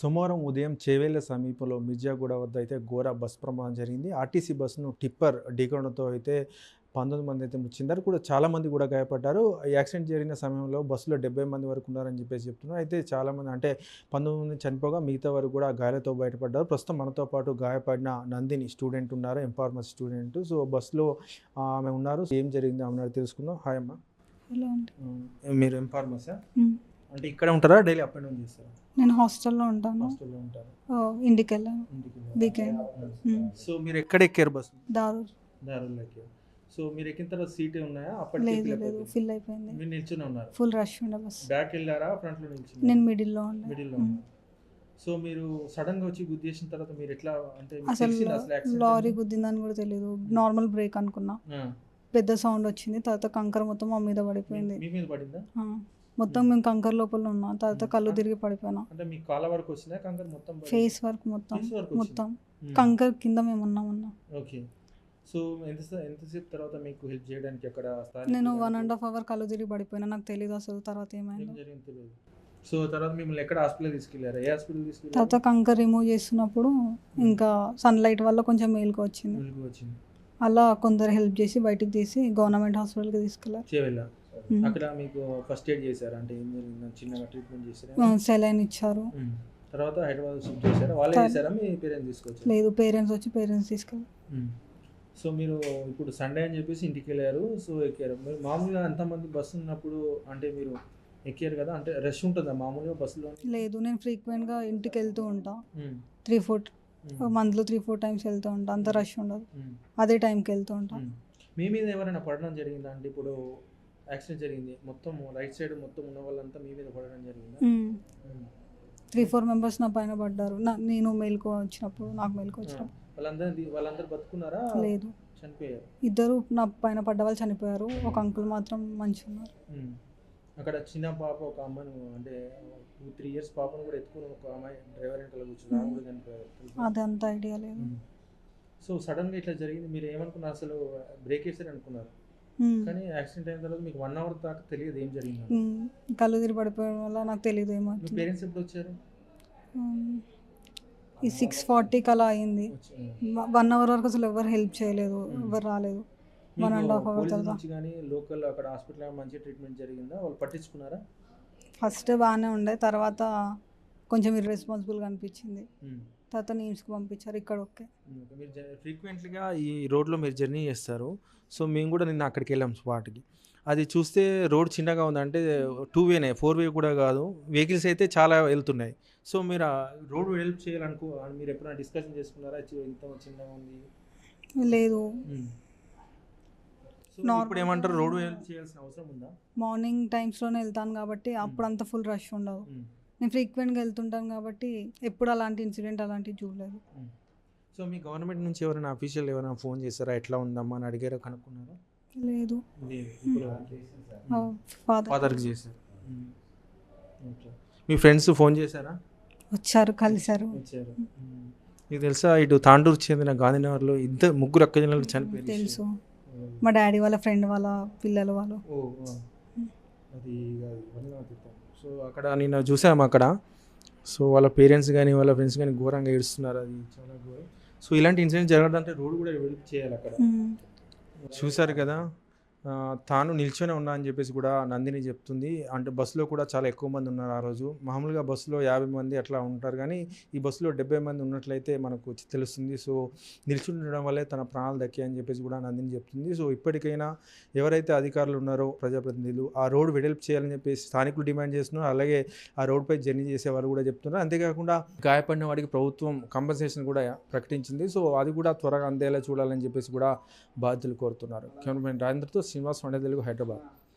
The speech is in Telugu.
సోమవారం ఉదయం చేవేళ్ళ సమీపంలో మిర్జాగూడ వద్ద అయితే ఘోర బస్ ప్రమాదం జరిగింది. ఆర్టీసీ బస్సును టిప్పర్ ఢీకొనడంతో అయితే పంతొమ్మిది మంది అయితే మృతి చెందారు కూడా చాలా మంది కూడా గాయపడ్డారు. యాక్సిడెంట్ జరిగిన సమయంలో బస్సులో డెబ్బై మంది వరకు ఉన్నారని చెప్పేసి చెప్తున్నారు. అయితే చాలా మంది అంటే పంతొమ్మిది మంది చనిపోగా మిగతా వరకు కూడా గాయాలతో బయటపడ్డారు. ప్రస్తుతం మనతో పాటు గాయపడిన నందిని స్టూడెంట్ ఉన్నారు. M Pharmacy student. సో బస్సులో ఆమె ఉన్నారు. ఏం జరిగింది ఆమె తెలుసుకుందాం. హాయ్ అమ్మ. ఉమ్, మీరు ఎంఫార్మసీ. అంటే ఇక్కడ ఉంటారా? డైలీ అప్ అండ్ డౌన్ చేస్తారా? నేను హాస్టల్లో ఉంటాను. హాస్టల్లో ఉంటారు. ఇంటికి వెళ్ళాను వీకెండ్. సో మీరు ఎక్కడ ఎక్కారు బస్సు? దారు దారుల్లో ఎక్కారు సో మీరు ఎక్కిన తర్వాత సీట్ ఉన్నాయా? అప్పటికి లేదు లేదు? ఫిల్ అయిపోయింది. మీరు నిల్చుని ఉన్నారు. ఫుల్ రష్ ఉండే బస్ బ్యాక్ వెళ్ళారా? ఫ్రంట్లో నిల్చుని నేను మిడిల్లో మ్మ్. ఉన్నారు. సో మీరు సడన్గా వచ్చి గుద్దేసిన తర్వాత మీరు ఎట్లా అంటే అసలు లారీ? గుద్దిందని కూడా తెలియదు నార్మల్ బ్రేక్ అనుకున్నా. పెద్ద సౌండ్ వచ్చింది. తర్వాత కంకర మొత్తం మా మీద పడిపోయింది. మీ మీద పడిందా? మొత్తం మేము కంకర లోపల ఉన్నాం. తర్వాత కళ్ళు తిరిగి పడిపోయినా. అంటే మీ కాళ్ళ వరకు వచ్చిందా? కంకర్ మొత్తం పడిందా? ఫేస్ వర్క్ మొత్తం? మొత్తం. కంకర్ కింద మేము ఉన్నాం అన్నా ఓకే. సో ఎంత ఎంతసేపు తర్వాత మీకు హెల్ప్ చేయడానికి అక్కడ స్థానికులు నేను వన్ అండ్ హాఫ్ అవర్ కళ్ళు తిరిగి పడిపోయినా. నాకు తెలియదు అసలు తర్వాత ఏమైందో. సో తర్వాత మిమ్మల్ని ఎక్కడ హాస్పిటల్ తీసుకెళ్ళారు? ఏ హాస్పిటల్ తీసుకెళ్ళారు? తర్వాత కంకర్ రిమూవ్ చేస్తున్నప్పుడు ఇంకా సన్లైట్ వల్ల కొంచెం మేలుకు వచ్చింది. అలా కొందరు హెల్ప్ చేసి బయటికి తీసి గవర్నమెంట్ హాస్పిటల్కి తీసుకెళ్ళారు. అక్కడ మీకు ఫస్ట్ ఎయిడ్ చేశారు? అంటే ఏం జరిగింది? చిన్నగా ట్రీట్మెంట్ చేశారా? సెలైన్ ఇచ్చారు. తర్వాత హైదరాబాద్ షిఫ్ట్ చేశారా? వాళ్ళే చేశారా? మీ పేరెంట్స్ తీసుకొచ్చారు? లేదు పేరెంట్స్ వచ్చి పేరెంట్స్ తీసుకెళ్ళారు. సో మీరు ఇప్పుడు సండే అని చెప్పేసి ఇంటికి వెళ్ళారు. సో ఎక్కారు. మీరు మామూలుగా ఎంతమంది బస్సు ఉన్నప్పుడు అంటే మీరు ఎక్కారు కదా? అంటే రష్ ఉంటుందా? మామూలుగా బస్సులో లేదు నేను ఫ్రీక్వెంట్గా ఇంటికి వెళ్తూ ఉంటా. త్రీ ఫోర్ మంత్లో త్రీ ఫోర్ టైమ్స్ వెళ్తూ ఉంటా. అంత రష్ ఉండదు. అదే టైంకి వెళ్తూ ఉంటా. మీ మీద ఎవరైనా పడడం జరిగిందా? అంటే ఇప్పుడు యాక్సిడెంట్ జరిగింది. మొత్తం రైట్ సైడ్ మొత్తం ఉన్న వాళ్ళంతా మీ మీద పడడం జరిగిందా? త్రీ ఫోర్ మెంబర్స్ నా పైన పడ్డారు. నా నేను మేలుకో వచ్చినప్పుడు నాకు మేలుకో వచ్చినప్పుడు. వాళ్ళందరూ వాళ్ళందరూ బతుకున్నారా? లేదు. చనిపోయారు? ఇద్దరు నా పైన పడ్డ వాళ్ళు చనిపోయారు. ఒక అంకుల్ మాత్రం మంచిగా ఉన్నారు. అక్కడ చిన్న పాప ఒక అమ్మను అంటే టూ త్రీ ఇయర్స్ పాపను కూడా ఎత్తుకుని ఒక అమ్మాయి డ్రైవర్ వెనకాల కూర్చుని ఆమె కూడా చనిపోయారు? అదంత ఐడియా లేదు. సో సడన్గా ఇట్లా జరిగింది. మీరు ఏమనుకున్నారు? అసలు బ్రేక్ వేసారు అనుకున్నారు. కానీ యాక్సిడెంట్ అయిన తర్వాత మీకు వన్ అవర్ దాకా తెలియదు ఏం జరిగింది. కళ్ళు తిరిగి పడిపోవడం వల్ల నాకు తెలియదు మీ ఏమవుతుంది పేరెంట్స్ ఎప్పుడు వచ్చారు. ఈ సిక్స్ ఫార్టీకి అలా అయింది. వన్ అవర్ వరకు అసలు ఎవరు హెల్ప్ చేయలేదు ఎవరు రాలేదు. మీకు half hour పోలీసుల తర్వాత. కానీ లోకల్ అక్కడ హాస్పిటల్ మంచి ట్రీట్మెంట్ జరిగిందా? వాళ్ళు పట్టించుకున్నారా? ఫస్ట్ బాగానే ఉండే తర్వాత కొంచెం ఇర్రెస్పాన్సిబుల్గా అనిపించింది. ఉమ్. తర్వాత నీమ్స్కి పంపించారు ఇక్కడ ఓకే. ఓకే. మీరు ఫ్రీక్వెంట్లీగా ఈ రోడ్లో మీరు జర్నీ చేస్తారు. సో మేము కూడా నిన్న అక్కడికి వెళ్ళాం స్పాట్కి. అది చూస్తే రోడ్ చిన్నగా ఉందంటే టూ వేనే ఫోర్ వే కూడా కాదు. వెహికల్స్ అయితే చాలా వెళ్తున్నాయి. సో మీరు రోడ్ హెల్ప్ చేయాలనుకో మీరు ఎప్పుడైనా డిస్కషన్ చేసుకున్నారా? ఇంత చిన్నగా ఉంది? లేదు. సో Normal ఇప్పుడు ఏమంటారు? రోడ్ హెల్ప్ చేయాల్సిన అవసరం ఉందా? మార్నింగ్ టైమ్స్లోనే వెళ్తాను కాబట్టి అప్పుడు అంత ఫుల్ రష్ ఉండదు. నేను ఫ్రీక్వెంట్గా వెళ్తుంటాను కాబట్టి ఎప్పుడు అలాంటి ఇన్సిడెంట్ అలాంటివి చూడలేదు. సో మీ గవర్నమెంట్ నుంచి ఎవరైనా అఫీషియల్ ఎవరైనా ఫోన్ చేస్తారా ఎట్లా ఉందమ్మా అని అడిగారో కనుక్కున్నారా? లేదు. లేదు ఫాదర్ ఫాదర్కి చేశారు మీ ఫ్రెండ్స్ ఫోన్ చేశారా? వచ్చారు కలిశారు. వచ్చారు. మీకు తెలుసా ఇటు తాండూరు చెందిన గాంధీనగర్లో ఇద్దరు ముగ్గురు అక్కజనులు చనిపోయారు. తెలుసు. మా డాడీ వాళ్ళ ఫ్రెండ్ వాళ్ళ పిల్లలు వాళ్ళు. అది సో అక్కడ నేను చూసాము అక్కడ. సో వాళ్ళ పేరెంట్స్ కానీ వాళ్ళ ఫ్రెండ్స్ కానీ ఘోరంగా ఏడుస్తున్నారు అది. చాలా ఘోరం. సో ఇలాంటి ఇన్సిడెంట్ జరగడంటే రోడ్ కూడా చేయాలి అక్కడ. చూశారు కదా? తాను నిల్చొనే ఉన్నా అని చెప్పేసి కూడా నందిని చెప్తుంది. అంటే బస్సులో కూడా చాలా ఎక్కువ మంది ఉన్నారు ఆ రోజు. మామూలుగా బస్సులో యాభై మంది అట్లా ఉంటారు కానీ ఈ బస్సులో డెబ్బై మంది ఉన్నట్లయితే మనకు తెలుస్తుంది. సో నిల్చుని ఉండడం వల్లే తన ప్రాణాలు దక్కాయని చెప్పేసి కూడా నందిని చెప్తుంది. సో ఇప్పటికైనా ఎవరైతే అధికారులు ఉన్నారో ప్రజాప్రతినిధులు ఆ రోడ్ వెడల్పు చేయాలని చెప్పేసి స్థానికులు డిమాండ్ చేస్తున్నారు. అలాగే ఆ రోడ్పై జర్నీ చేసే వాళ్ళు కూడా చెప్తున్నారు. అంతేకాకుండా గాయపడిన వాడికి ప్రభుత్వం కంపెన్సేషన్ కూడా ప్రకటించింది. సో అది కూడా త్వరగా అందేలా చూడాలని చెప్పేసి కూడా బాధ్యతలు కోరుతున్నారు. కెమెరామెన్ రాజేంద్రతో శ్రీనివాస్ వండే తెలుగు హైదరాబాద్